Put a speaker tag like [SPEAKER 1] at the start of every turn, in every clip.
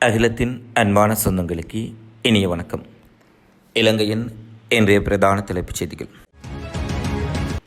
[SPEAKER 1] அகிலத்தின் அன்பான சொந்தங்களுக்கு இனிய வணக்கம். இலங்கையின் இன்றைய பிரதான தலைப்புச் செய்திகள்.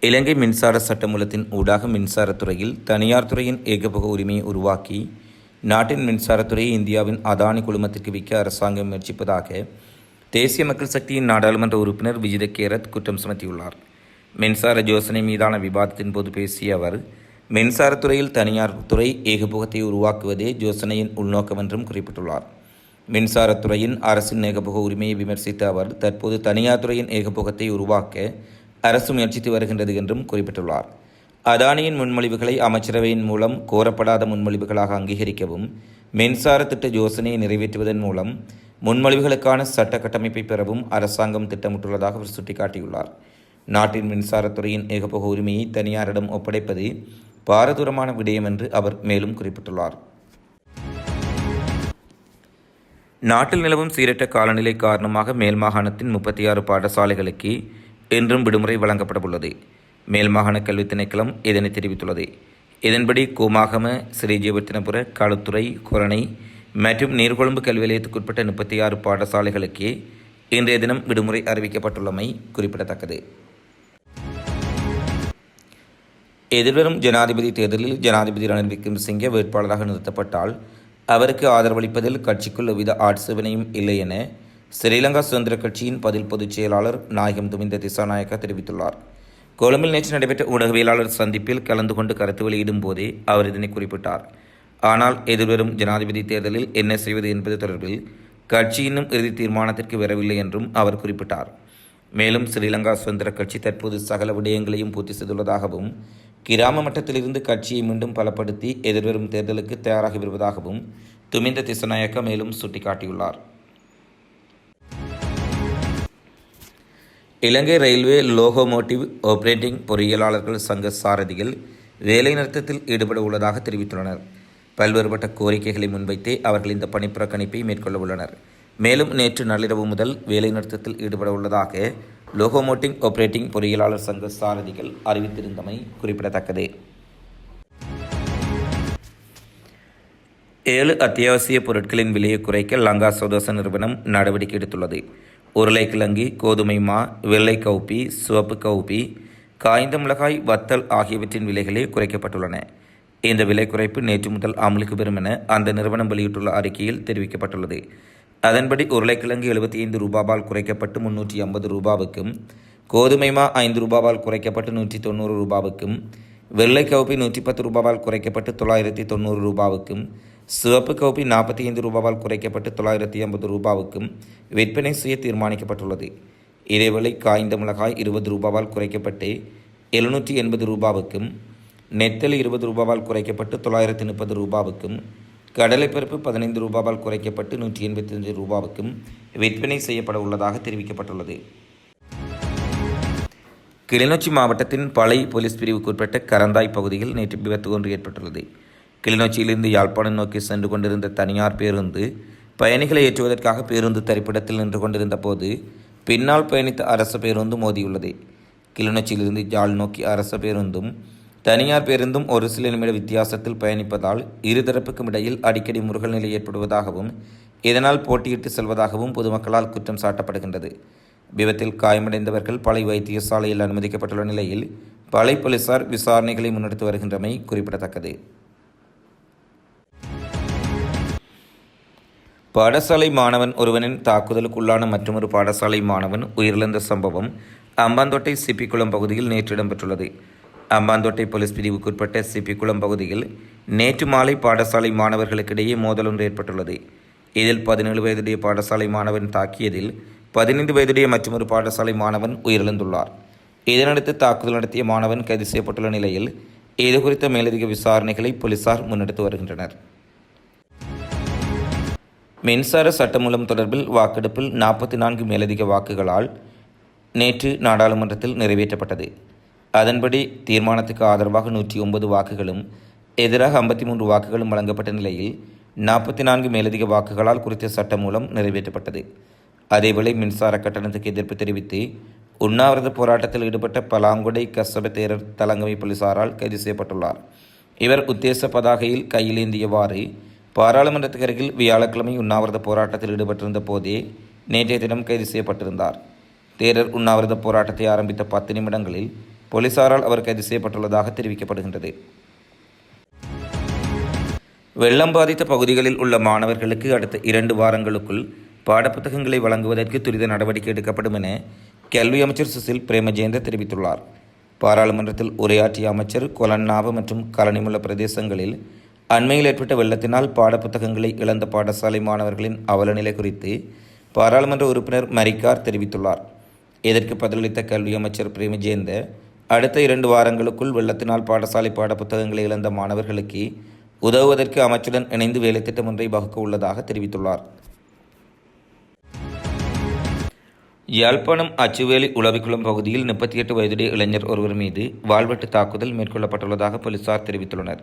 [SPEAKER 1] இலங்கை மின்சார சட்டமூலத்தின் ஊடாக மின்சாரத்துறையில் தனியார் துறையின் ஏகபோக உரிமையை உருவாக்கி நாட்டின் மின்சாரத்துறையை இந்தியாவின் அதானி குழுமத்திற்கு விற்க அரசாங்கம் முயற்சிப்பதாக தேசிய மக்கள் சக்தியின் நாடாளுமன்ற உறுப்பினர் விஜித கேரத் குற்றம் சுமத்தியுள்ளார். மின்சார யோசனை மீதான விவாதத்தின் போது பேசிய அவர் மின்சாரத்துறையில் தனியார் துறை ஏகபோகத்தை உருவாக்குவதே யோசனையின் உள்நோக்கம் என்றும் குறிப்பிட்டுள்ளார். மின்சாரத்துறையின் அரசின் ஏகபோக உரிமையை விமர்சித்த அவர் தற்போது தனியார் துறையின் ஏகபோகத்தை உருவாக்க அரசு முயற்சித்து வருகின்றது என்றும் குறிப்பிட்டுள்ளார். அதானியின் முன்மொழிவுகளை அமைச்சரவையின் மூலம் கோரப்படாத முன்மொழிவுகளாக அங்கீகரிக்கவும் மின்சார திட்ட யோசனையை நிறைவேற்றுவதன் மூலம் முன்மொழிவுகளுக்கான சட்ட கட்டமைப்பை பெறவும் அரசாங்கம் திட்டமிட்டுள்ளதாக அவர் சுட்டிக்காட்டியுள்ளார். நாட்டின் மின்சாரத்துறையின் ஏகபோக உரிமையை தனியாரிடம் ஒப்படைப்பது பாரதூரமான விடயம் என்று அவர் மேலும் குறிப்பிட்டுள்ளார். நாட்டில் நிலவும் சீரற்ற காலநிலை காரணமாக மேல் மாகாணத்தின் முப்பத்தி ஆறு பாடசாலைகளுக்கு இன்றும் விடுமுறை வழங்கப்படவுள்ளது. மேல் மாகாண கல்வி திணைக்களம் இதனை தெரிவித்துள்ளது. இதன்படி கோமாகம ஸ்ரீஜீவர்த்தனபுர களுத்துறை கொரணை மற்றும் நீர்கொழும்பு கல்வி நிலையத்துக்குட்பட்ட முப்பத்தி ஆறு பாடசாலைகளுக்கு இன்றைய தினம் விடுமுறை அறிவிக்கப்பட்டுள்ளமை குறிப்பிடத்தக்கது. எதிர்வரும் ஜனாதிபதி தேர்தலில் ஜனாதிபதி ரணில் விக்ரமசிங்கே வேட்பாளராக நிறுத்தப்பட்டால் அவருக்கு ஆதரவளிப்பதில் கட்சிக்குள் எவ்வித ஆட்சேபனையும் இல்லை என ஸ்ரீலங்கா சுதந்திர கட்சியின் பதில் பொதுச் செயலாளர் நாயகம் துமிந்த திசாநாயக்கா தெரிவித்துள்ளார். கொழும்பில் நேற்று நடைபெற்ற ஊடகவியலாளர் சந்திப்பில் கலந்து கொண்டு கருத்து வெளியிடும் போதே அவர் இதனை குறிப்பிட்டார். ஆனால் எதிர்வரும் ஜனாதிபதி தேர்தலில் என்ன செய்வது என்பது தொடர்பில் கட்சி இன்னும் இறுதி தீர்மானத்திற்கு வரவில்லை என்றும் அவர் குறிப்பிட்டார். மேலும் ஸ்ரீலங்கா சுதந்திர கட்சி தற்போது சகல விடயங்களையும் பூர்த்தி செய்துள்ளதாகவும் கிராம மட்டத்திலிருந்து கட்சியை மீண்டும் பலப்படுத்தி எதிர்வரும் தேர்தலுக்கு தயாராகி வருவதாகவும் துமிந்த திசநாயக்க மேலும் சுட்டிக்காட்டியுள்ளார். இலங்கை ரயில்வே லோகோமோட்டிவ் ஆப்ரேட்டிங் பொறியியலாளர்கள் சங்க சாரதிகள் வேலைநிறுத்தத்தில் ஈடுபட உள்ளதாக தெரிவித்துள்ளனர். பல்வேறுபட்ட கோரிக்கைகளை முன்வைத்தே அவர்கள் இந்த பணிப்புறக்கணிப்பை மேற்கொள்ள உள்ளனர். மேலும் நேற்று நள்ளிரவு முதல் வேலைநிறுத்தத்தில் ஈடுபட உள்ளதாக லோகோமோட்டிங் ஆப்ரேட்டிங் பொறியியலாளர் சங்க சாரதிகள் அறிவித்திருந்தமை குறிப்பிடத்தக்கது. ஏழு அத்தியாவசிய பொருட்களின் விலையை குறைக்க லங்கா சோதோச நிறுவனம் நடவடிக்கை எடுத்துள்ளது. உருளைக்கிழங்கு கோதுமை மா வெள்ளை கவுப்பி சிவப்பு கவுப்பி காய்ந்த மிளகாய் வத்தல் ஆகியவற்றின் விலைகளே குறைக்கப்பட்டுள்ளன. இந்த விலை குறைப்பு நேற்று முதல் அமலுக்கு பெறும் என அந்த நிறுவனம் வெளியிட்டுள்ள அறிக்கையில் தெரிவிக்கப்பட்டுள்ளது. அதன்படி உருளைக்கிழங்கு எழுபத்தி ஐந்து ரூபாவால் குறைக்கப்பட்டு முன்னூற்றி ஐம்பது ரூபாவுக்கும் கோதுமை மா ஐந்து ரூபாவால் குறைக்கப்பட்டு நூற்றி தொண்ணூறு ரூபாவுக்கும் வெள்ளை கவுப்பி நூற்றி பத்து ரூபாவால் குறைக்கப்பட்டு தொள்ளாயிரத்தி தொண்ணூறு ரூபாவுக்கும் சிவப்பு கவுப்பி நாற்பத்தி ஐந்து ரூபாவால் குறைக்கப்பட்டு தொள்ளாயிரத்தி ஐம்பது ரூபாவுக்கும் விற்பனை செய்ய தீர்மானிக்கப்பட்டுள்ளது. இதேவேளை காய்ந்த மிளகாய் இருபது ரூபாவால் குறைக்கப்பட்டு எழுநூற்றி எண்பது ரூபாவுக்கும் நெத்தல் இருபது ரூபாவால் குறைக்கப்பட்டு தொள்ளாயிரத்தி முப்பது ரூபாவுக்கும் கடலைப்பருப்பு பதினைந்து ரூபாவால் குறைக்கப்பட்டு நூற்றி எண்பத்தி அஞ்சு ரூபாவுக்கும் விற்பனை செய்யப்பட உள்ளதாக தெரிவிக்கப்பட்டுள்ளது. கிளிநொச்சி மாவட்டத்தின் பளை போலீஸ் பிரிவுக்குட்பட்ட கரந்தாய் பகுதியில் நேற்று விபத்து ஒன்று ஏற்பட்டுள்ளது. கிளிநொச்சியிலிருந்து யாழ்ப்பாணம் நோக்கி சென்று கொண்டிருந்த தனியார் பேருந்து பயணிகளை ஏற்றுவதற்காக பேருந்து தரிப்பிடத்தில் நின்று கொண்டிருந்த போது பின்னால் பயணித்த அரசு பேருந்து மோதியுள்ளது. கிளிநொச்சியிலிருந்து யாழ் நோக்கி அரசு பேருந்தும் தனியார் பேருந்தும் ஒரு சில நிமிட வித்தியாசத்தில் பயணிப்பதால் இருதரப்புக்கும் இடையில் அடிக்கடி முருகல் நிலை ஏற்படுவதாகவும் இதனால் போட்டியிட்டு செல்வதாகவும் பொதுமக்களால் குற்றம் சாட்டப்படுகின்றது. விபத்தில் காயமடைந்தவர்கள் பழை வைத்தியசாலையில் அனுமதிக்கப்பட்டுள்ள நிலையில் பழை போலீசார் விசாரணைகளை முன்னெடுத்து வருகின்றமை குறிப்பிடத்தக்கது. பாடசாலை மாணவன் ஒருவனின் தாக்குதலுக்குள்ளான மற்றொரு பாடசாலை மாணவன் உயிரிழந்த சம்பவம் அம்பாந்தோட்டை சிப்பிக்குளம் பகுதியில் நேற்று இடம்பெற்றுள்ளது. அம்பாந்தோட்டை போலீஸ் பிரிவுக்குட்பட்ட சிப்பிக்குளம் பகுதியில் நேற்று மாலை பாடசாலை மாணவர்களுக்கிடையே மோதல் ஒன்று ஏற்பட்டுள்ளது. இதில் பதினேழு வயதுடைய பாடசாலை மாணவன் தாக்கியதில் பதினைந்து வயதுடைய மற்றொரு பாடசாலை மாணவன் உயிரிழந்துள்ளார். இதனடுத்து தாக்குதல் நடத்திய மாணவன் கைது செய்யப்பட்டுள்ள நிலையில் இது குறித்த மேலதிக விசாரணைகளை போலீசார் முன்னெடுத்து வருகின்றனர். மின்சார சட்டமூலம் தொடர்பில் வாக்கெடுப்பில் நாற்பத்தி நான்கு மேலதிக வாக்குகளால் நேற்று நாடாளுமன்றத்தில் நிறைவேற்றப்பட்டது. அதன்படி தீர்மானத்துக்கு ஆதரவாக நூற்றி ஒன்பது வாக்குகளும் எதிராக ஐம்பத்தி மூன்று வாக்குகளும் வழங்கப்பட்ட நிலையில் நாற்பத்தி நான்கு மேலதிக வாக்குகளால் குறித்த சட்டம் மூலம் நிறைவேற்றப்பட்டது. அதேவேளை மின்சார கட்டணத்துக்கு எதிர்ப்பு தெரிவித்து உண்ணாவிரத போராட்டத்தில் ஈடுபட்ட பலாங்குடை கசப தேரர் தலங்கமை போலீசாரால் கைது செய்யப்பட்டுள்ளார். இவர் உத்தேச பதாகையில் கையிலேந்தியவாறு பாராளுமன்றத்துக்கு அருகில் வியாழக்கிழமை உண்ணாவிரத போராட்டத்தில் ஈடுபட்டிருந்த போதே நேற்றைய தினம் கைது செய்யப்பட்டிருந்தார். தேரர் உண்ணாவிரத போராட்டத்தை ஆரம்பித்த பத்து நிமிடங்களில் போலீசாரால் அவர் கைது செய்யப்பட்டுள்ளதாக தெரிவிக்கப்படுகின்றது. வெள்ளம் பாதித்த பகுதிகளில் உள்ள மாணவர்களுக்கு அடுத்த இரண்டு வாரங்களுக்குள் பாடப்புத்தகங்களை வழங்குவதற்கு துரித நடவடிக்கை எடுக்கப்படும் என கல்வி அமைச்சர் சுசில் பிரேமஜெயந்த தெரிவித்துள்ளார். பாராளுமன்றத்தில் உரையாற்றிய அமைச்சர் கொலன்னாவு மற்றும் கலனிமுள்ள பிரதேசங்களில் அண்மையில் ஏற்பட்ட வெள்ளத்தினால் பாடப்புத்தகங்களை இழந்த பாடசாலை மாணவர்களின் அவலநிலை குறித்து பாராளுமன்ற உறுப்பினர் மரிக்கார் தெரிவித்துள்ளார். இதற்கு பதிலளித்த கல்வி அமைச்சர் பிரேமஜேந்த அடுத்த இரண்டு வாரங்களுக்குள் வெள்ளத்தினால் பாடசாலை பாடப்புத்தகங்களை இழந்த மாணவர்களுக்கு உதவுவதற்கு அமைச்சுடன் இணைந்து வேலைத்திட்டம் ஒன்றை வகுக்க உள்ளதாக தெரிவித்துள்ளார். யாழ்ப்பாணம் அச்சுவேலி உளவிக்குளம் பகுதியில் முப்பத்தி எட்டு வயதுடைய இளைஞர் ஒருவர் மீது வாழ்வெட்டு தாக்குதல் மேற்கொள்ளப்பட்டுள்ளதாக போலீசார் தெரிவித்துள்ளனர்.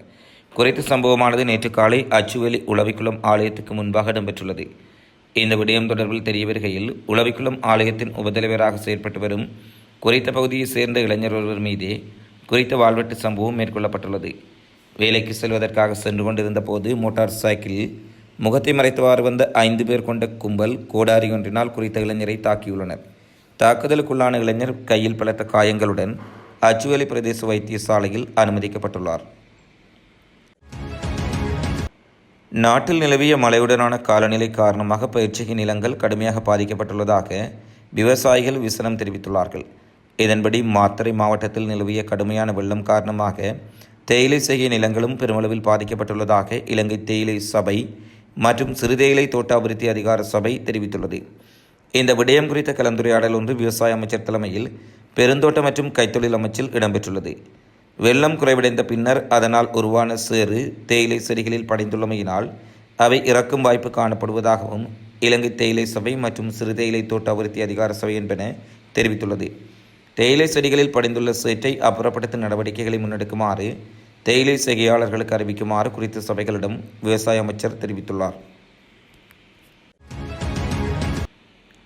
[SPEAKER 1] குறைத்த சம்பவமானது நேற்று காலை அச்சுவேலி உளவிக்குளம் ஆலயத்துக்கு முன்பாக இடம்பெற்றுள்ளது. இந்த விடயம் தொடர்பில் தெரிய வருகையில் உளவிக்குளம் ஆலயத்தின் உபதலைவராக செயற்பட்டு வரும் குறித்த பகுதியைச் சேர்ந்த இளைஞர் ஒருவர் மீது குறித்த வாழ்வெட்டு சம்பவம் மேற்கொள்ளப்பட்டுள்ளது. வேலைக்கு செல்வதற்காக சென்று கொண்டிருந்த போது மோட்டார் சைக்கிளில் முகத்தை மறைத்தவாறு வந்த ஐந்து பேர் கொண்ட கும்பல் கோடாரி ஒன்றினால் குறித்த இளைஞரை தாக்கியுள்ளனர். தாக்குதலுக்குள்ளான இளைஞர் கையில் பலத்த காயங்களுடன் அச்சுவேலி பிரதேச வைத்தியசாலையில் அனுமதிக்கப்பட்டுள்ளார். நாட்டில் நிலவிய மழையுடனான காலநிலை காரணமாக பயிற்சிகை நிலங்கள் கடுமையாக பாதிக்கப்பட்டுள்ளதாக விவசாயிகள் விசனம் தெரிவித்துள்ளார்கள். இதன்படி மாத்தறை மாவட்டத்தில் நிலவிய கடுமையான வெள்ளம் காரணமாக தேயிலை செய்கை நிலங்களும் பெருமளவில் பாதிக்கப்பட்டுள்ளதாக இலங்கை தேயிலை சபை மற்றும் சிறுதேயிலை தோட்ட அபிவிருத்தி அதிகார சபை தெரிவித்துள்ளது. இந்த விடயம் குறித்த கலந்துரையாடல் ஒன்று விவசாய அமைச்சர் தலைமையில் பெருந்தோட்ட மற்றும் கைத்தொழில் அமைச்சில் இடம்பெற்றுள்ளது. வெள்ளம் குறைவடைந்த பின்னர் அதனால் உருவான சேறு தேயிலை செடிகளில் படைந்துள்ளமையினால் அவை இறக்கும் வாய்ப்பு காணப்படுவதாகவும் இலங்கை தேயிலை சபை மற்றும் சிறு தேயிலை தோட்ட அபிவிருத்தி அதிகார சபை என்பன தெரிவித்துள்ளது. தேயிலை செடிகளில் படிந்துள்ள சேற்றை அப்புறப்படுத்தும் நடவடிக்கைகளை முன்னெடுக்குமாறு தேயிலை செய்கையாளர்களுக்கு அறிவிக்குமாறு குறித்த சபைகளிடம் விவசாய அமைச்சர் தெரிவித்துள்ளார்.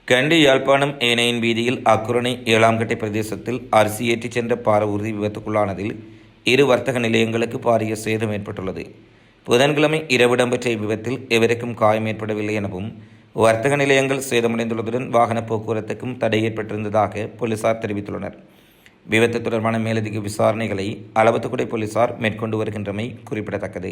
[SPEAKER 1] கண்டி யாழ்ப்பாணம் ஏனையின் வீதியில் அக்குரணை ஏழாம் கட்டை பிரதேசத்தில் அரிசி ஏற்றிச் சென்ற பார உறுதி விபத்துக்குள்ளானதில் இரு வர்த்தக நிலையங்களுக்கு பாரிய சேதம் ஏற்பட்டுள்ளது. புதன்கிழமை இரவு இடம்பெற்ற இவ்விபத்தில் எவருக்கும் காயம் ஏற்படவில்லை எனவும் வர்த்தக நிலையங்கள் சேதமடைந்துள்ளதுடன் வாகன போக்குவரத்துக்கும் தடை ஏற்பட்டிருந்ததாக போலீசார் தெரிவித்துள்ளனர். விபத்து தொடர்பான மேலதிக விசாரணைகளை அளவத்துக்குடை போலீசார் மேற்கொண்டு வருகின்றமை குறிப்பிடத்தக்கது.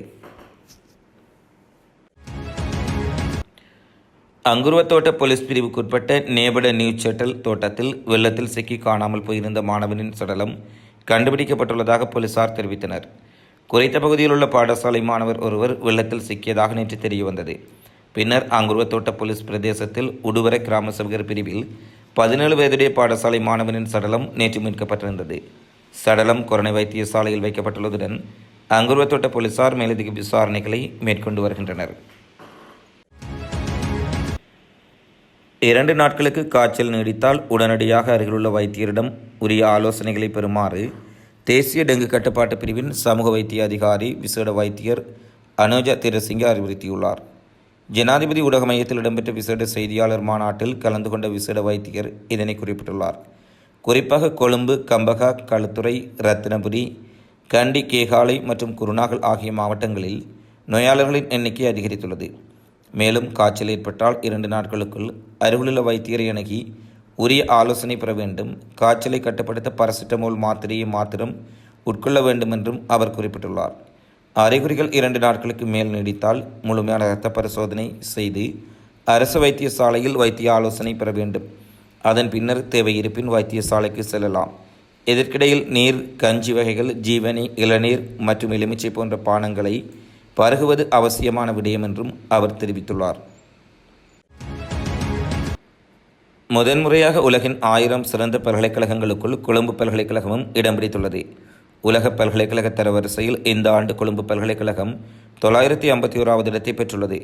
[SPEAKER 1] அங்குருவத்தோட்ட போலீஸ் பிரிவுக்குட்பட்ட நேபட நியூ செட்டல் தோட்டத்தில் வெள்ளத்தில் சிக்கி காணாமல் போயிருந்த மாணவனின் சடலம் கண்டுபிடிக்கப்பட்டுள்ளதாக போலீசார் தெரிவித்தனர். குறித்த பகுதியில் உள்ள பாடசாலை மாணவர் ஒருவர் வெள்ளத்தில் சிக்கியதாக நேற்று தெரியவந்தது. பின்னர் அங்குருவத்தோட்ட போலீஸ் பிரதேசத்தில் உடுவரை கிராம சபகர் பிரிவில் பதினேழு வயதுடைய பாடசாலை மாணவனின் சடலம் நேற்று மீட்கப்பட்டிருந்தது. சடலம் கொரோனா வைத்தியசாலையில் வைக்கப்பட்டுள்ளதுடன் அங்குருவத்தோட்ட போலீசார் மேலதிக விசாரணைகளை மேற்கொண்டு வருகின்றனர். இரண்டு நாட்களுக்கு காய்ச்சல் நீடித்தால் உடனடியாக அருகிலுள்ள வைத்தியரிடம் உரிய ஆலோசனைகளை பெறுமாறு தேசிய டெங்கு கட்டுப்பாட்டு பிரிவின் சமூக வைத்திய அதிகாரி விசேட வைத்தியர் அனுஜா திரசிங்க அறிவுறுத்தியுள்ளார். ஜனாதிபதி ஊடக மையத்தில் இடம்பெற்ற விசேட செய்தியாளர் மாநாட்டில் கலந்து கொண்ட விசேட வைத்தியர் இதனை குறிப்பிட்டுள்ளார். குறிப்பாக கொழும்பு கம்பகா களுத்துறை ரத்தினபுரி கண்டி கேகாலை மற்றும் குருநாகல் ஆகிய மாவட்டங்களில் நோயாளர்களின் எண்ணிக்கை அதிகரித்துள்ளது. மேலும் காய்ச்சல் ஏற்பட்டால் இரண்டு நாட்களுக்குள் அருகிலுள்ள வைத்தியரை அணுகி உரிய ஆலோசனை பெற வேண்டும். காய்ச்சலை கட்டுப்படுத்த பாராசிட்டமோல் மாத்திரையை மாத்திரம் உட்கொள்ள வேண்டும் என்றும் அவர் குறிப்பிட்டுள்ளார். அறிகுறிகள் இரண்டு நாட்களுக்கு மேல் நீடித்தால் முழுமையான இரத்த பரிசோதனை செய்து அரசு வைத்தியசாலையில் வைத்திய ஆலோசனை பெற வேண்டும். அதன் பின்னர் தேவை இருப்பின் வைத்தியசாலைக்கு செல்லலாம். இதற்கிடையில் நீர் கஞ்சி வகைகள் ஜீவனி இளநீர் மற்றும் எலுமிச்சை போன்ற பானங்களை பருகுவது அவசியமான விடயம் என்றும் அவர் தெரிவித்துள்ளார். முதன்முறையாக உலகின் ஆயிரம் சிறந்த பல்கலைக்கழகங்களுக்குள் கொழும்பு பல்கலைக்கழகமும் இடம் பிடித்துள்ளது. உலக பல்கலைக்கழக தரவரிசையில் இந்த ஆண்டு கொழும்பு பல்கலைக்கழகம் தொள்ளாயிரத்தி ஐம்பத்தி ஓராவது இடத்தை பெற்றுள்ளது.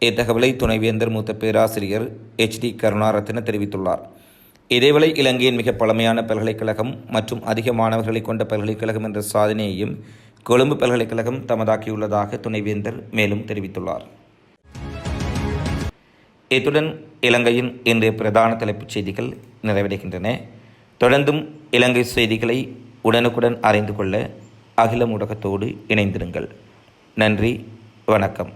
[SPEAKER 1] இத்தகவலை துணைவேந்தர் மூத்த பேராசிரியர் எச். டி. கருணாரத்ன தெரிவித்துள்ளார். இதேவேளை இலங்கையின் மிக பழமையான பல்கலைக்கழகம் மற்றும் அதிக மாணவர்களை கொண்ட பல்கலைக்கழகம் என்ற சாதனையையும் கொழும்பு பல்கலைக்கழகம் தமதாக்கியுள்ளதாக துணைவேந்தர் மேலும் தெரிவித்துள்ளார். இத்துடன் இலங்கையின் இன்றைய பிரதான தலைப்புச் செய்திகள் நிறைவடைகின்றன. தொடர்ந்தும் இலங்கை செய்திகளை உடனுக்குடன் அறிந்து கொள்ள அகில ஊடகத்தோடு இணைந்திருங்கள். நன்றி வணக்கம்.